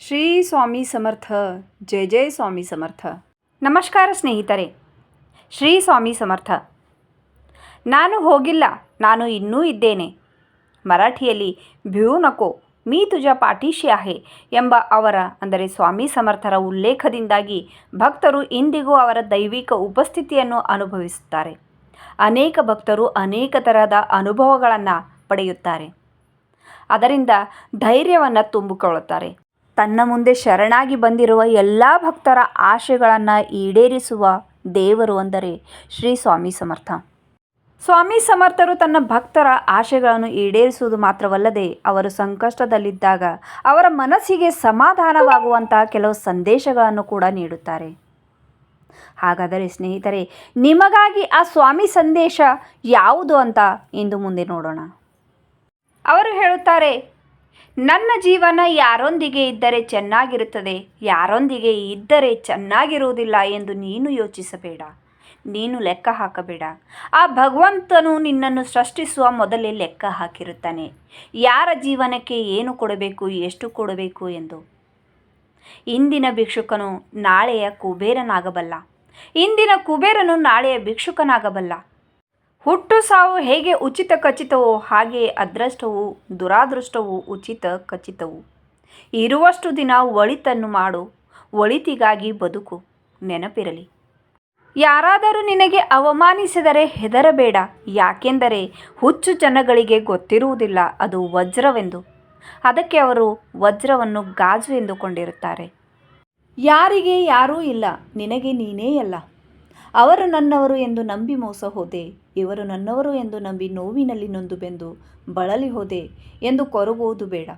ಶ್ರೀ ಸ್ವಾಮಿ ಸಮರ್ಥ ಜಯ ಜಯ ಸ್ವಾಮಿ ಸಮರ್ಥ. ನಮಸ್ಕಾರ ಸ್ನೇಹಿತರೆ, ಶ್ರೀ ಸ್ವಾಮಿ ಸಮರ್ಥ. ನಾನು ಹೋಗಿಲ್ಲ, ನಾನು ಇನ್ನೂ ಇದ್ದೇನೆ. ಮರಾಠಿಯಲ್ಲಿ ಭ್ಯೂ ನಕೋ, ಮೀ ತುಜ ಪಾಠೀಶಿ ಆಹೆ ಎಂಬ ಅವರ, ಅಂದರೆ ಸ್ವಾಮಿ ಸಮರ್ಥರ ಉಲ್ಲೇಖದಿಂದಾಗಿ ಭಕ್ತರು ಇಂದಿಗೂ ಅವರ ದೈವಿಕ ಉಪಸ್ಥಿತಿಯನ್ನು ಅನುಭವಿಸುತ್ತಾರೆ. ಅನೇಕ ಭಕ್ತರು ಅನೇಕ ತರಹದ ಅನುಭವಗಳನ್ನು ಪಡೆಯುತ್ತಾರೆ. ಅದರಿಂದ ಧೈರ್ಯವನ್ನು ತುಂಬಿಕೊಳ್ಳುತ್ತಾರೆ. ತನ್ನ ಮುಂದೆ ಶರಣಾಗಿ ಬಂದಿರುವ ಎಲ್ಲ ಭಕ್ತರ ಆಶೆಗಳನ್ನು ಈಡೇರಿಸುವ ದೇವರು ಅಂದರೆ ಶ್ರೀ ಸ್ವಾಮಿ ಸಮರ್ಥ. ಸ್ವಾಮಿ ಸಮರ್ಥರು ತನ್ನ ಭಕ್ತರ ಆಶೆಗಳನ್ನು ಈಡೇರಿಸುವುದು ಮಾತ್ರವಲ್ಲದೆ ಅವರು ಸಂಕಷ್ಟದಲ್ಲಿದ್ದಾಗ ಅವರ ಮನಸ್ಸಿಗೆ ಸಮಾಧಾನವಾಗುವಂತಹ ಕೆಲವು ಸಂದೇಶಗಳನ್ನು ಕೂಡ ನೀಡುತ್ತಾರೆ. ಹಾಗಾದರೆ ಸ್ನೇಹಿತರೆ, ನಿಮಗಾಗಿ ಆ ಸ್ವಾಮಿ ಸಂದೇಶ ಯಾವುದು ಅಂತ ಇಂದು ಮುಂದೆ ನೋಡೋಣ. ಅವರು ಹೇಳುತ್ತಾರೆ ನನ್ನ ಜೀವನ ಯಾರೊಂದಿಗೆ ಇದ್ದರೆ ಚೆನ್ನಾಗಿರುತ್ತದೆ, ಯಾರೊಂದಿಗೆ ಇದ್ದರೆ ಚೆನ್ನಾಗಿರುವುದಿಲ್ಲ ಎಂದು ನೀನು ಯೋಚಿಸಬೇಡ, ನೀನು ಲೆಕ್ಕ ಹಾಕಬೇಡ. ಆ ಭಗವಂತನು ನಿನ್ನನ್ನು ಸೃಷ್ಟಿಸುವ ಮೊದಲೇ ಲೆಕ್ಕ ಹಾಕಿರುತ್ತಾನೆ. ಯಾರ ಜೀವನಕ್ಕೆ ಏನು ಕೊಡಬೇಕು, ಎಷ್ಟು ಕೊಡಬೇಕು ಎಂದು. ಇಂದಿನ ಭಿಕ್ಷುಕನು ನಾಳೆಯ ಕುಬೇರನಾಗಬಲ್ಲ. ಇಂದಿನ ಕುಬೇರನು ನಾಳೆಯ ಭಿಕ್ಷುಕನಾಗಬಲ್ಲ. ಹುಟ್ಟು ಸಾವು ಹೇಗೆ ಉಚಿತ ಖಚಿತವೋ ಹಾಗೆ ಅದೃಷ್ಟವು ದುರಾದೃಷ್ಟವು ಉಚಿತ ಖಚಿತವು. ಇರುವಷ್ಟು ದಿನ ಒಳಿತನ್ನು ಮಾಡು, ಒಳಿತಿಗಾಗಿ ಬದುಕು, ನೆನಪಿರಲಿ. ಯಾರಾದರೂ ನಿನಗೆ ಅವಮಾನಿಸಿದರೆ ಹೆದರಬೇಡ, ಯಾಕೆಂದರೆ ಹುಚ್ಚು ಜನಗಳಿಗೆ ಗೊತ್ತಿರುವುದಿಲ್ಲ, ಅದು ವಜ್ರವೆಂದು. ಅದಕ್ಕೆ ಅವರು ವಜ್ರವನ್ನು ಗಾಜು ಎಂದುಕೊಂಡಿರುತ್ತಾರೆ. ಯಾರಿಗೆ ಯಾರೂ ಇಲ್ಲ, ನಿನಗೆ ನೀನೇ ಅಲ್ಲ. ಅವರು ನನ್ನವರು ಎಂದು ನಂಬಿ ಮೋಸ ಹೋದೆ, ಇವರು ನನ್ನವರು ಎಂದು ನಂಬಿ ನೋವಿನಲ್ಲಿ ನೊಂದು ಬೆಂದು ಬಳಲಿ ಹೋದೆ ಎಂದು ಕೊರಗುವುದು ಬೇಡ,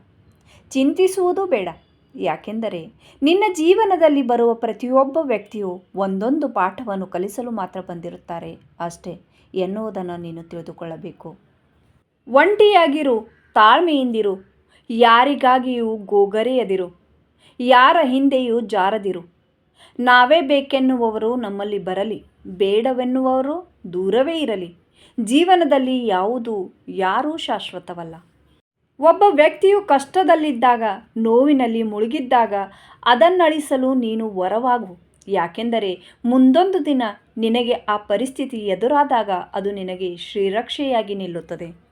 ಚಿಂತಿಸುವುದು ಬೇಡ. ಯಾಕೆಂದರೆ ನಿನ್ನ ಜೀವನದಲ್ಲಿ ಬರುವ ಪ್ರತಿಯೊಬ್ಬ ವ್ಯಕ್ತಿಯು ಒಂದೊಂದು ಪಾಠವನ್ನು ಕಲಿಸಲು ಮಾತ್ರ ಬಂದಿರುತ್ತಾರೆ. ಅಷ್ಟೇ, ಎನ್ನುವುದನ್ನು ನೀನು ತಿಳಿದುಕೊಳ್ಳಬೇಕು. ಒಂಟಿಯಾಗಿರು, ತಾಳ್ಮೆಯಿಂದಿರು, ಯಾರಿಗಾಗಿಯೂ ಗೋಗರೆಯದಿರು, ಯಾರ ಹಿಂದೆಯೂ ಜಾರದಿರು. ನಾವೇ ಬೇಕೆನ್ನುವವರು ನಮ್ಮಲ್ಲಿ ಬರಲಿ. ಬೇಡವೆನ್ನುವವರು ದೂರವೇ ಇರಲಿ. ಜೀವನದಲ್ಲಿ ಯಾವುದು ಯಾರೂ ಶಾಶ್ವತವಲ್ಲ. ಒಬ್ಬ ವ್ಯಕ್ತಿಯು ಕಷ್ಟದಲ್ಲಿದ್ದಾಗ, ನೋವಿನಲ್ಲಿ ಮುಳುಗಿದ್ದಾಗ ಅದನ್ನಳಿಸಲು ನೀನು ವರವಾಗು. ಯಾಕೆಂದರೆ ಮುಂದೊಂದು ದಿನ ನಿನಗೆ ಆ ಪರಿಸ್ಥಿತಿ ಎದುರಾದಾಗ ಅದು ನಿನಗೆ ಶ್ರೀರಕ್ಷೆಯಾಗಿ ನಿಲ್ಲುತ್ತದೆ.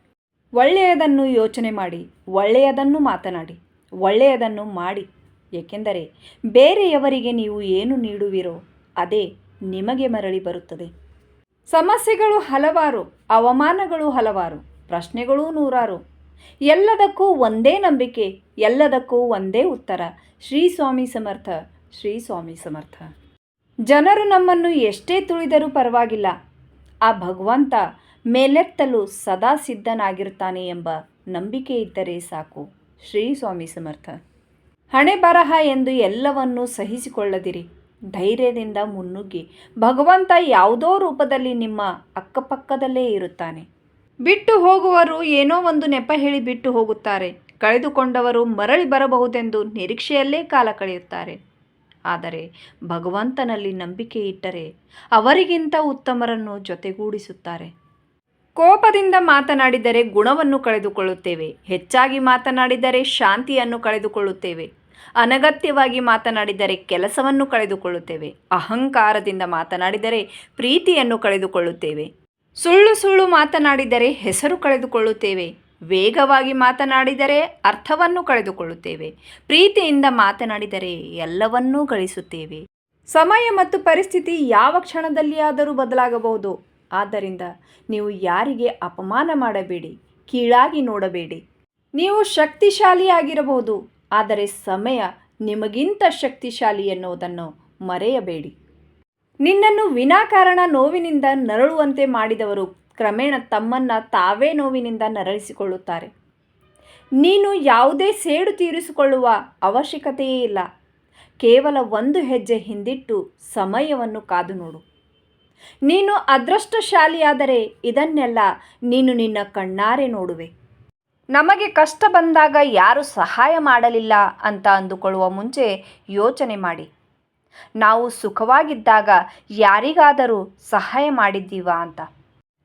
ಒಳ್ಳೆಯದನ್ನು ಯೋಚನೆ ಮಾಡಿ, ಒಳ್ಳೆಯದನ್ನು ಮಾತನಾಡಿ, ಒಳ್ಳೆಯದನ್ನು ಮಾಡಿ. ಏಕೆಂದರೆ ಬೇರೆಯವರಿಗೆ ನೀವು ಏನು ನೀಡುವಿರೋ ಅದೇ ನಿಮಗೆ ಮರಳಿ ಬರುತ್ತದೆ. ಸಮಸ್ಯೆಗಳು ಹಲವಾರು, ಅವಮಾನಗಳು ಹಲವಾರು, ಪ್ರಶ್ನೆಗಳೂ ನೂರಾರು. ಎಲ್ಲದಕ್ಕೂ ಒಂದೇ ನಂಬಿಕೆ, ಎಲ್ಲದಕ್ಕೂ ಒಂದೇ ಉತ್ತರ. ಶ್ರೀ ಸ್ವಾಮಿ ಸಮರ್ಥ, ಶ್ರೀ ಸ್ವಾಮಿ ಸಮರ್ಥ. ಜನರು ನಮ್ಮನ್ನು ಎಷ್ಟೇ ತುಳಿದರೂ ಪರವಾಗಿಲ್ಲ. ಆ ಭಗವಂತ ಮೇಲೆತ್ತಲು ಸದಾ ಸಿದ್ಧನಾಗಿರುತ್ತಾನೆ ಎಂಬ ನಂಬಿಕೆ ಇದ್ದರೆ ಸಾಕು. ಶ್ರೀ ಸ್ವಾಮಿ ಸಮರ್ಥ. ಹಣೆ ಬರಹ ಎಂದು ಎಲ್ಲವನ್ನೂ ಸಹಿಸಿಕೊಳ್ಳದಿರಿ. ಧೈರ್ಯದಿಂದ ಮುನ್ನುಗ್ಗಿ. ಭಗವಂತ ಯಾವುದೋ ರೂಪದಲ್ಲಿ ನಿಮ್ಮ ಅಕ್ಕಪಕ್ಕದಲ್ಲೇ ಇರುತ್ತಾನೆ. ಬಿಟ್ಟು ಹೋಗುವರು ಏನೋ ಒಂದು ನೆಪ ಹೇಳಿ ಬಿಟ್ಟು ಹೋಗುತ್ತಾರೆ. ಕಳೆದುಕೊಂಡವರು ಮರಳಿ ಬರಬಹುದೆಂದು ನಿರೀಕ್ಷೆಯಲ್ಲೇ ಕಾಲ ಕಳೆಯುತ್ತಾರೆ. ಆದರೆ ಭಗವಂತನಲ್ಲಿ ನಂಬಿಕೆ ಇಟ್ಟರೆ ಅವರಿಗಿಂತ ಉತ್ತಮರನ್ನು ಜೊತೆಗೂಡಿಸುತ್ತಾರೆ. ಕೋಪದಿಂದ ಮಾತನಾಡಿದರೆ ಗುಣವನ್ನು ಕಳೆದುಕೊಳ್ಳುತ್ತೇವೆ. ಹೆಚ್ಚಾಗಿ ಮಾತನಾಡಿದರೆ ಶಾಂತಿಯನ್ನು ಕಳೆದುಕೊಳ್ಳುತ್ತೇವೆ. ಅನಗತ್ಯವಾಗಿ ಮಾತನಾಡಿದರೆ ಕೆಲಸವನ್ನು ಕಳೆದುಕೊಳ್ಳುತ್ತೇವೆ, ಅಹಂಕಾರದಿಂದ ಮಾತನಾಡಿದರೆ ಪ್ರೀತಿಯನ್ನು ಕಳೆದುಕೊಳ್ಳುತ್ತೇವೆ. ಸುಳ್ಳು ಸುಳ್ಳು ಮಾತನಾಡಿದರೆ ಹೆಸರು ಕಳೆದುಕೊಳ್ಳುತ್ತೇವೆ, ವೇಗವಾಗಿ ಮಾತನಾಡಿದರೆ ಅರ್ಥವನ್ನು ಕಳೆದುಕೊಳ್ಳುತ್ತೇವೆ, ಪ್ರೀತಿಯಿಂದ ಮಾತನಾಡಿದರೆ ಎಲ್ಲವನ್ನೂ ಗಳಿಸುತ್ತೇವೆ. ಸಮಯ ಮತ್ತು ಪರಿಸ್ಥಿತಿ ಯಾವ ಕ್ಷಣದಲ್ಲಿಯಾದರೂ ಬದಲಾಗಬಹುದು. ಆದ್ದರಿಂದ ನೀವು ಯಾರಿಗೆ ಅಪಮಾನ ಮಾಡಬೇಡಿ, ಕೀಳಾಗಿ ನೋಡಬೇಡಿ. ನೀವು ಶಕ್ತಿಶಾಲಿಯಾಗಿರಬಹುದು ಆದರೆ ಸಮಯ ನಿಮಗಿಂತ ಶಕ್ತಿಶಾಲಿ ಎನ್ನುವುದನ್ನು ಮರೆಯಬೇಡಿ. ನಿನ್ನನ್ನು ವಿನಾಕಾರಣ ನೋವಿನಿಂದ ನರಳುವಂತೆ ಮಾಡಿದವರು ಕ್ರಮೇಣ ತಮ್ಮನ್ನು ತಾವೇ ನೋವಿನಿಂದ ನರಳಿಸಿಕೊಳ್ಳುತ್ತಾರೆ. ನೀನು ಯಾವುದೇ ಸೇಡು ತೀರಿಸಿಕೊಳ್ಳುವ ಅವಶ್ಯಕತೆಯೇ ಇಲ್ಲ. ಕೇವಲ ಒಂದು ಹೆಜ್ಜೆ ಹಿಂದಿಟ್ಟು ಸಮಯವನ್ನು ಕಾದು ನೋಡು ನೀನು ಅದೃಷ್ಟಶಾಲಿಯಾದರೆ ಇದನ್ನೆಲ್ಲ ನೀನು ನಿನ್ನ ಕಣ್ಣಾರೆ ನೋಡುವೆ. ನಮಗೆ ಕಷ್ಟ ಬಂದಾಗ ಯಾರು ಸಹಾಯ ಮಾಡಲಿಲ್ಲ ಅಂತ ಅಂದುಕೊಳ್ಳುವ ಮುಂಚೆ ಯೋಚನೆ ಮಾಡಿ. ನಾವು ಸುಖವಾಗಿದ್ದಾಗ ಯಾರಿಗಾದರೂ ಸಹಾಯ ಮಾಡಿದ್ದೀವಾ ಅಂತ.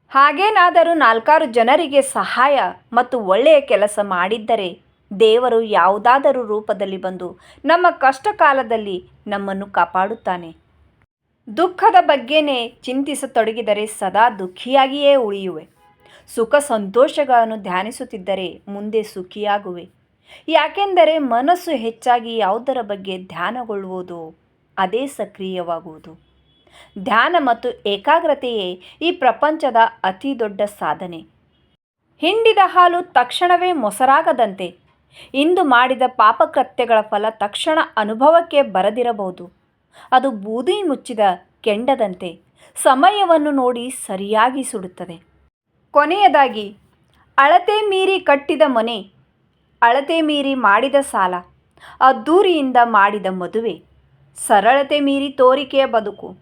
ಹಾಗೇನಾದರೂ ನಾಲ್ಕಾರು ಜನರಿಗೆ ಸಹಾಯ ಮತ್ತು ಒಳ್ಳೆಯ ಕೆಲಸ ಮಾಡಿದ್ದರೆ ದೇವರು ಯಾವುದಾದರೂ ರೂಪದಲ್ಲಿ ಬಂದು ನಮ್ಮ ಕಷ್ಟ ಕಾಲದಲ್ಲಿ ನಮ್ಮನ್ನು ಕಾಪಾಡುತ್ತಾನೆ. ದುಃಖದ ಬಗ್ಗೆನೇ ಚಿಂತಿಸತೊಡಗಿದರೆ ಸದಾ ದುಃಖಿಯಾಗಿಯೇ ಉಳಿಯುವೆ. ಸುಖ ಸಂತೋಷಗಳನ್ನು ಧ್ಯಾನಿಸುತ್ತಿದ್ದರೆ ಮುಂದೆ ಸುಖಿಯಾಗುವೆ. ಯಾಕೆಂದರೆ ಮನಸ್ಸು ಹೆಚ್ಚಾಗಿ ಯಾವುದರ ಬಗ್ಗೆ ಧ್ಯಾನಗೊಳ್ಳುವುದು ಅದೇ ಸಕ್ರಿಯವಾಗುವುದು. ಧ್ಯಾನ ಮತ್ತು ಏಕಾಗ್ರತೆಯೇ ಈ ಪ್ರಪಂಚದ ಅತಿ ದೊಡ್ಡ ಸಾಧನೆ. ಹಿಂಡಿದ ಹಾಲು ತಕ್ಷಣವೇ ಮೊಸರಾಗದಂತೆ. ಇಂದು ಮಾಡಿದ ಪಾಪಕೃತ್ಯಗಳ ಫಲ ತಕ್ಷಣ ಅನುಭವಕ್ಕೆ ಬರದಿರಬಹುದು. ಅದು ಬೂದಿ ಮುಚ್ಚಿದ ಕೆಂಡದಂತೆ. ಸಮಯವನ್ನು ನೋಡಿ ಸರಿಯಾಗಿ ಸುಡುತ್ತದೆ. ಕೊನೆಯದಾಗಿ, ಅಳತೆ ಮೀರಿ ಕಟ್ಟಿದ ಮನೆ, ಅಳತೆ ಮೀರಿ ಮಾಡಿದ ಸಾಲ, ಅದ್ದೂರಿಯಿಂದ ಮಾಡಿದ ಮದುವೆ, ಸರಳತೆ ಮೀರಿ ತೋರಿಕೆಯ ಬದುಕು,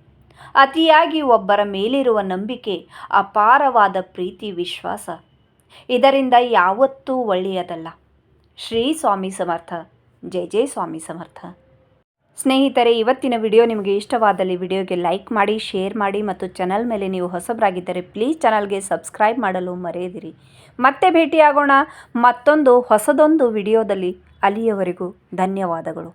ಅತಿಯಾಗಿ ಒಬ್ಬರ ಮೇಲಿರುವ ನಂಬಿಕೆ, ಅಪಾರವಾದ ಪ್ರೀತಿ, ವಿಶ್ವಾಸ, ಇದರಿಂದ ಯಾವತ್ತೂ ಒಳ್ಳೆಯದಲ್ಲ. ಶ್ರೀ ಸ್ವಾಮಿ ಸಮರ್ಥ, ಜೈ ಜೈ ಸ್ವಾಮಿ ಸಮರ್ಥ. ಸ್ನೇಹಿತರೆ, ಇವತ್ತಿನ ವಿಡಿಯೋ ನಿಮಗೆ ಇಷ್ಟವಾದಲ್ಲಿ ವಿಡಿಯೋಗೆ ಲೈಕ್ ಮಾಡಿ, ಶೇರ್ ಮಾಡಿ ಮತ್ತು ಚಾನಲ್ ಮೇಲೆ ನೀವು ಹೊಸಬರಾಗಿದ್ದರೆ ಪ್ಲೀಸ್ ಚಾನಲ್ಗೆ ಸಬ್ಸ್ಕ್ರೈಬ್ ಮಾಡಲು ಮರೆಯದಿರಿ. ಮತ್ತೆ ಭೇಟಿಯಾಗೋಣ ಮತ್ತೊಂದು ಹೊಸದೊಂದು ವಿಡಿಯೋದಲ್ಲಿ ಅಲ್ಲಿಯವರೆಗೂ ಧನ್ಯವಾದಗಳು.